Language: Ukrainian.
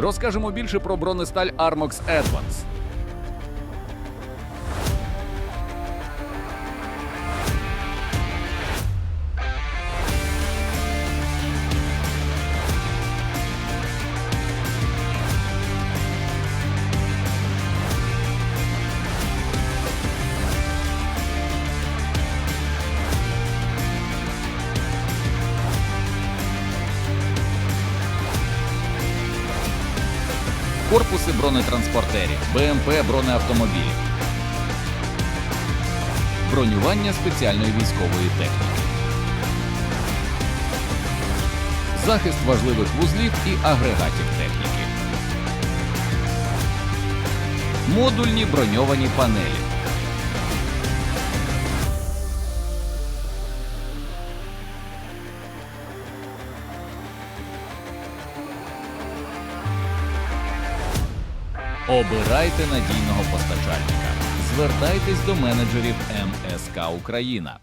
Розкажемо більше про бронесталь Armox Advance. Корпуси бронетранспортерів, БМП бронеавтомобілів. Бронювання спеціальної військової техніки. Захист важливих вузлів і агрегатів техніки. Модульні броньовані панелі. Обирайте надійного постачальника. Звертайтесь до менеджерів МСК Україна.